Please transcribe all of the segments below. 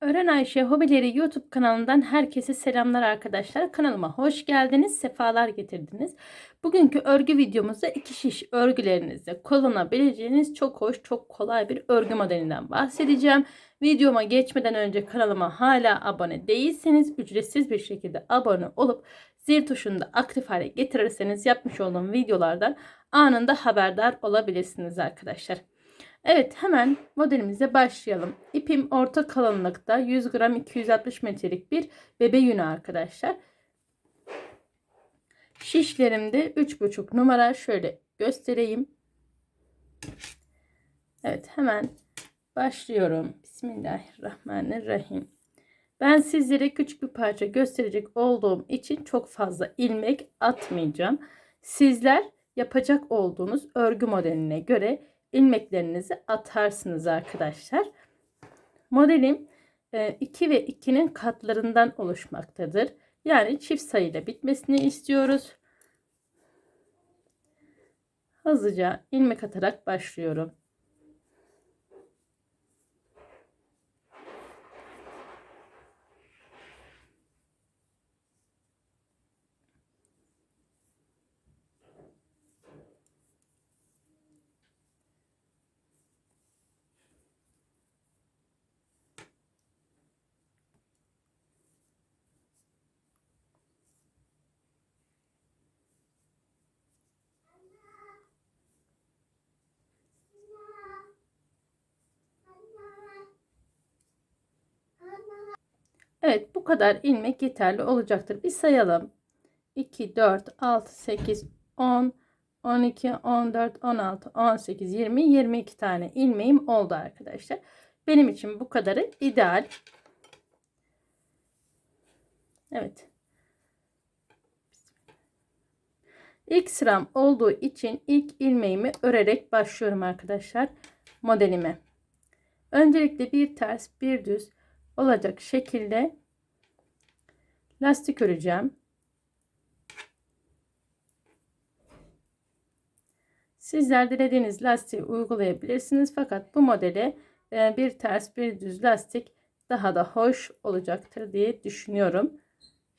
Öğren Ayşe Hobileri YouTube kanalından herkese selamlar arkadaşlar. Kanalıma hoş geldiniz, sefalar getirdiniz. Bugünkü örgü videomuzda iki şiş örgülerinizde kullanabileceğiniz çok hoş, çok kolay bir örgü modelinden bahsedeceğim. Videoma geçmeden önce kanalıma hala abone değilseniz ücretsiz bir şekilde abone olup zil tuşunu da aktif hale getirirseniz yapmış olduğum videolardan anında haberdar olabilirsiniz arkadaşlar. Evet hemen modelimize başlayalım. İpim orta kalınlıkta 100 gram 260 metrelik bir bebe yünü arkadaşlar. Şişlerimde 3,5 numara şöyle göstereyim. Evet hemen başlıyorum. Bismillahirrahmanirrahim. Ben sizlere küçük bir parça gösterecek olduğum için çok fazla ilmek atmayacağım. Sizler yapacak olduğunuz örgü modeline göre ilmeklerinizi atarsınız arkadaşlar. Modelim 2 e, ve 2'nin katlarından oluşmaktadır. Yani çift sayıyla bitmesini istiyoruz. Hızlıca ilmek atarak başlıyorum. Evet bu kadar ilmek yeterli olacaktır. Bir sayalım. 2, 4, 6, 8, 10, 12, 14, 16, 18, 20, 22 tane ilmeğim oldu arkadaşlar. Benim için bu kadarı ideal. Evet. İlk sıram olduğu için ilk ilmeğimi örerek başlıyorum arkadaşlar modelime. Öncelikle bir ters bir düz olacak şekilde lastik öreceğim. Sizler dilediğiniz lastiği uygulayabilirsiniz. Fakat bu modeli e, bir ters bir düz lastik daha da hoş olacaktır diye düşünüyorum.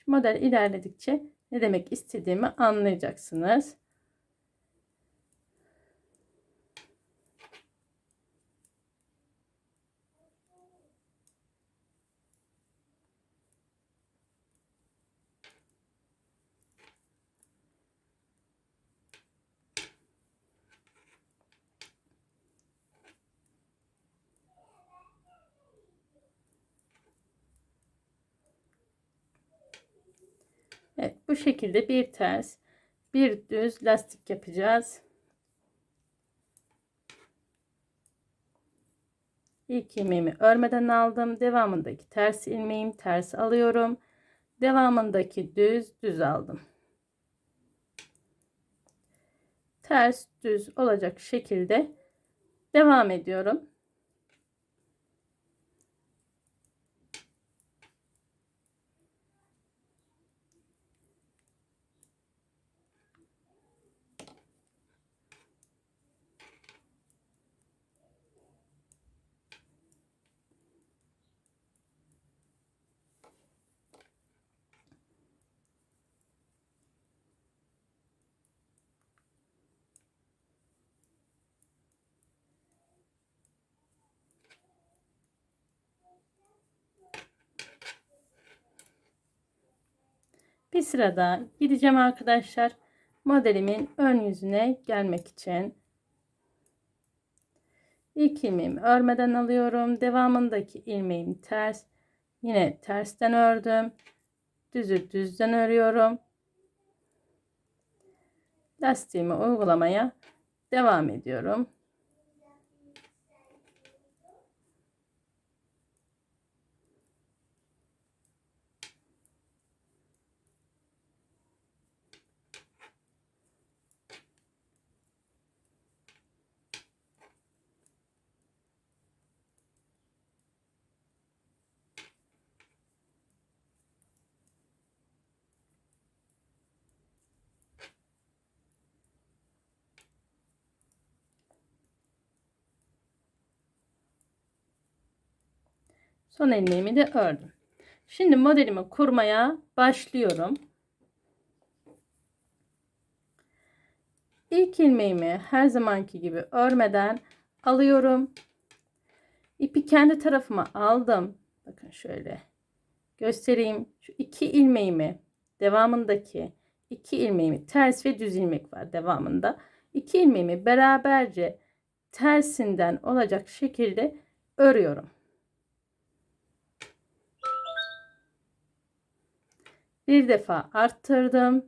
Model ilerledikçe ne demek istediğimi anlayacaksınız. Evet bu şekilde bir ters bir düz lastik yapacağız. İlk ilmeğimi örmeden aldım. Devamındaki ters ilmeğim ters alıyorum. Devamındaki düz düz aldım. Ters düz olacak şekilde devam ediyorum. Bir sırada gideceğim arkadaşlar. Modelimin ön yüzüne gelmek için. İlk ilmeğimi örmeden alıyorum. Devamındaki ilmeğimi ters. Yine tersten ördüm. Düzü düzden örüyorum. Lastiğimi uygulamaya devam ediyorum. Son ilmeğimi de ördüm. Şimdi modelimi kurmaya başlıyorum. İlk ilmeğimi her zamanki gibi örmeden alıyorum. İpi kendi tarafıma aldım. Bakın şöyle göstereyim. Şu iki ilmeğimi devamındaki iki ilmeğimi ters ve düz ilmek var devamında. İki ilmeğimi beraberce tersinden olacak şekilde örüyorum. Bir defa arttırdım.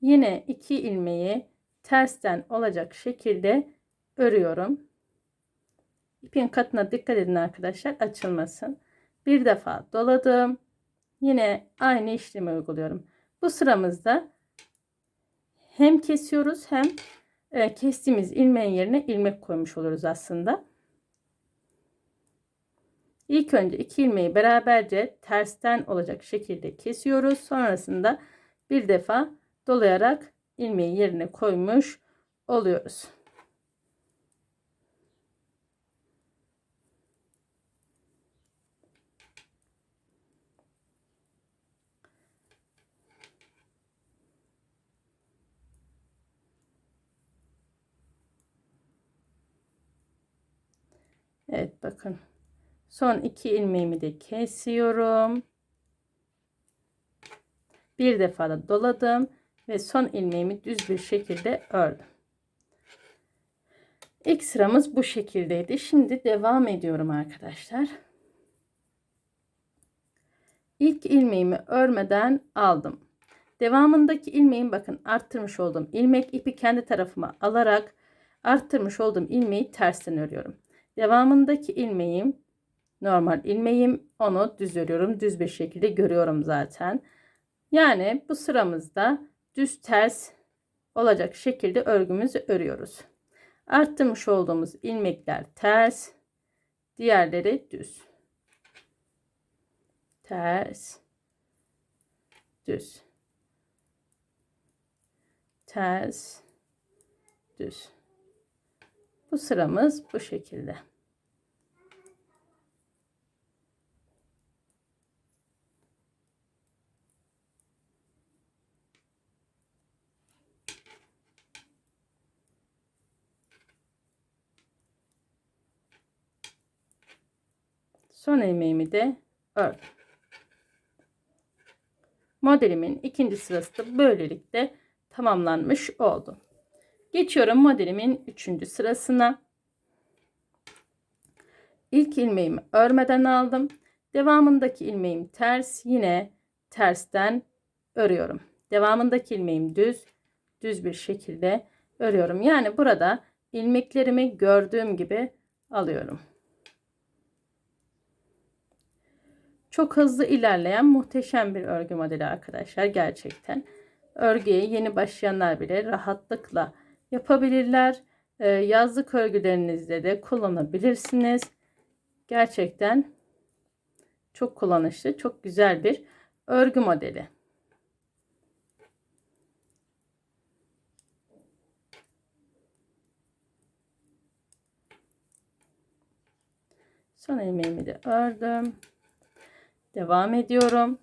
Yine iki ilmeği tersten olacak şekilde örüyorum. İpin katına dikkat edin arkadaşlar açılmasın. Bir defa doladım. Yine aynı işlemi uyguluyorum. Bu sıramızda hem kesiyoruz hem e, kestiğimiz ilmeğin yerine ilmek koymuş oluruz aslında. İlk önce iki ilmeği beraberce tersten olacak şekilde kesiyoruz. Sonrasında bir defa dolayarak ilmeği yerine koymuş oluyoruz. Evet bakın. Son iki ilmeğimi de kesiyorum. Bir defa da doladım ve son ilmeğimi düz bir şekilde ördüm. İlk sıramız bu şekildeydi. Şimdi devam ediyorum arkadaşlar. İlk ilmeğimi örmeden aldım. Devamındaki ilmeğin bakın arttırmış olduğum ilmek ipi kendi tarafıma alarak arttırmış olduğum ilmeği tersten örüyorum. Devamındaki ilmeğim normal ilmeğim onu düz örüyorum. Düz bir şekilde görüyorum zaten. Yani bu sıramızda düz ters olacak şekilde örgümüzü örüyoruz. Arttırmış olduğumuz ilmekler ters, diğerleri düz. Ters, düz. Ters, düz. Bu sıramız bu şekilde. Son ilmeğimi de ördüm. Modelimin ikinci sırası da böylelikle tamamlanmış oldu. Geçiyorum modelimin üçüncü sırasına. İlk ilmeğimi örmeden aldım. Devamındaki ilmeğim ters. Yine tersten örüyorum. Devamındaki ilmeğim düz. Düz bir şekilde örüyorum. Yani burada ilmeklerimi gördüğüm gibi alıyorum. Çok hızlı ilerleyen muhteşem bir örgü modeli arkadaşlar gerçekten. Örgüye yeni başlayanlar bile rahatlıkla yapabilirler. Ee, yazlık örgülerinizde de kullanabilirsiniz. Gerçekten çok kullanışlı, çok güzel bir örgü modeli. Son ilmeğimi de ördüm. Devam ediyorum.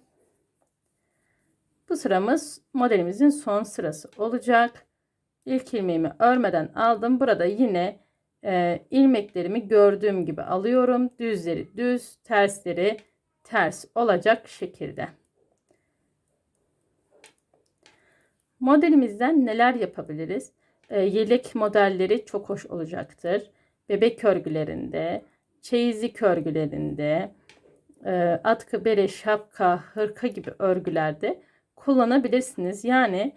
Bu sıramız modelimizin son sırası olacak. İlk ilmeğimi örmeden aldım. Burada yine e, ilmeklerimi gördüğüm gibi alıyorum. Düzleri düz, tersleri ters olacak şekilde. Modelimizden neler yapabiliriz? E, yelek modelleri çok hoş olacaktır. Bebek örgülerinde, çeyizlik örgülerinde, e, atkı, bere, şapka, hırka gibi örgülerde kullanabilirsiniz. Yani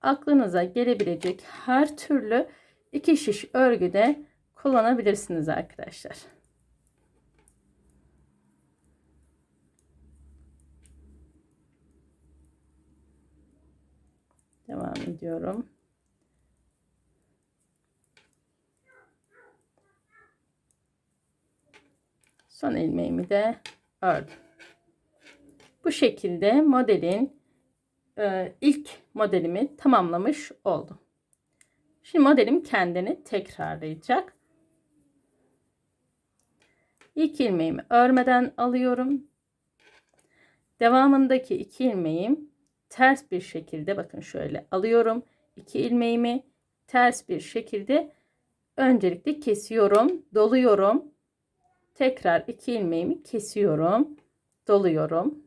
aklınıza gelebilecek her türlü iki şiş örgüde kullanabilirsiniz arkadaşlar. Devam ediyorum. Son ilmeğimi de ördüm. Bu şekilde modelin e, ilk modelimi tamamlamış oldum. Şimdi modelim kendini tekrarlayacak. İlk ilmeğimi örmeden alıyorum. Devamındaki iki ilmeğim ters bir şekilde bakın şöyle alıyorum. İki ilmeğimi ters bir şekilde öncelikle kesiyorum, doluyorum. Tekrar iki ilmeğimi kesiyorum, doluyorum.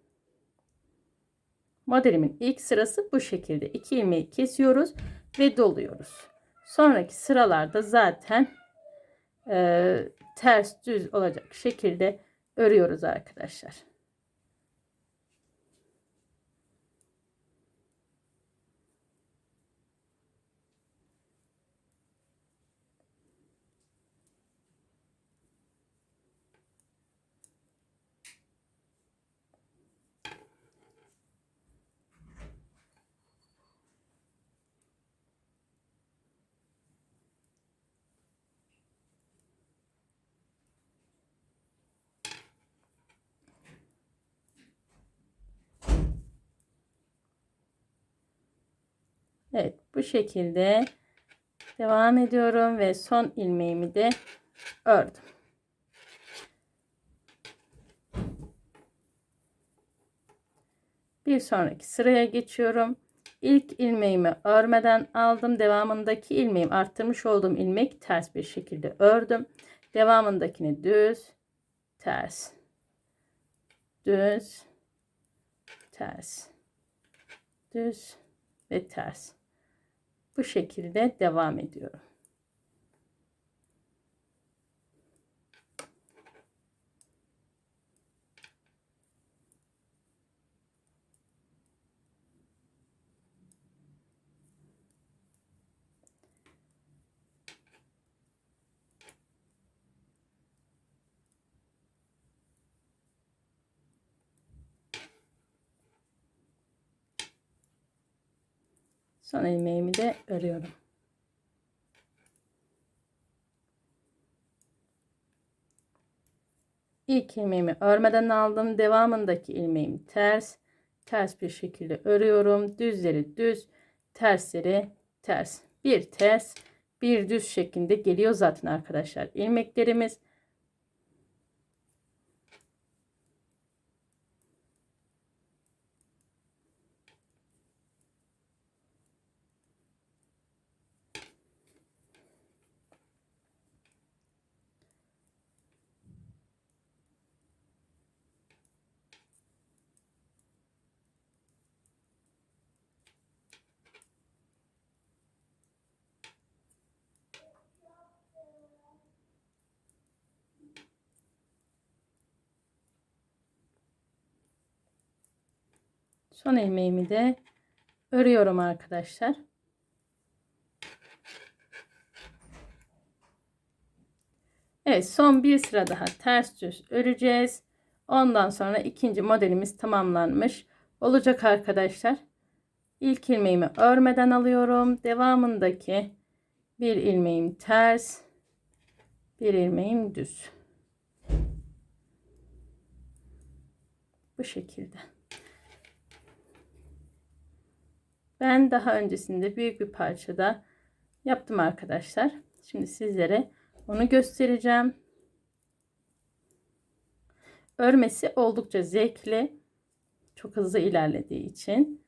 Modelimin ilk sırası bu şekilde. iki ilmeği kesiyoruz ve doluyoruz. Sonraki sıralarda zaten e, ters düz olacak şekilde örüyoruz arkadaşlar. Evet bu şekilde devam ediyorum ve son ilmeğimi de ördüm. Bir sonraki sıraya geçiyorum. İlk ilmeğimi örmeden aldım. Devamındaki ilmeğim arttırmış olduğum ilmek ters bir şekilde ördüm. Devamındakini düz, ters, düz, ters, düz ve ters. Bu şekilde devam ediyorum. Son ilmeğimi de örüyorum. İlk ilmeğimi örmeden aldım. Devamındaki ilmeğimi ters, ters bir şekilde örüyorum. Düzleri düz, tersleri ters. Bir ters, bir düz şeklinde geliyor zaten arkadaşlar. ilmeklerimiz Son ilmeğimi de örüyorum arkadaşlar. Evet son bir sıra daha ters düz öreceğiz. Ondan sonra ikinci modelimiz tamamlanmış olacak arkadaşlar. İlk ilmeğimi örmeden alıyorum. Devamındaki bir ilmeğim ters, bir ilmeğim düz. Bu şekilde. Ben daha öncesinde büyük bir parçada yaptım arkadaşlar. Şimdi sizlere onu göstereceğim. Örmesi oldukça zevkli. Çok hızlı ilerlediği için.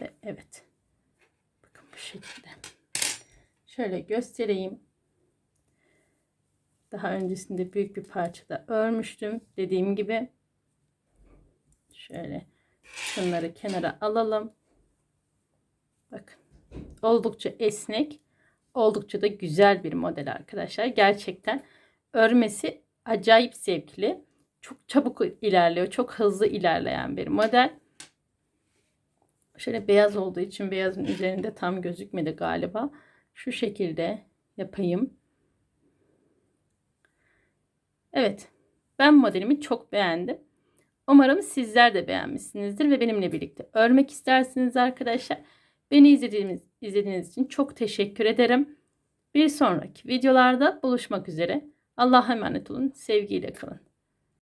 Ve evet. Bakın bu şekilde. Şöyle göstereyim. Daha öncesinde büyük bir parçada örmüştüm. Dediğim gibi. Şöyle şunları kenara alalım. Bakın. Oldukça esnek. Oldukça da güzel bir model arkadaşlar. Gerçekten örmesi acayip zevkli. Çok çabuk ilerliyor. Çok hızlı ilerleyen bir model. Şöyle beyaz olduğu için beyazın üzerinde tam gözükmedi galiba. Şu şekilde yapayım. Evet. Ben modelimi çok beğendim. Umarım sizler de beğenmişsinizdir ve benimle birlikte örmek istersiniz arkadaşlar. Beni izlediğiniz, izlediğiniz için çok teşekkür ederim. Bir sonraki videolarda buluşmak üzere. Allah'a emanet olun. Sevgiyle kalın.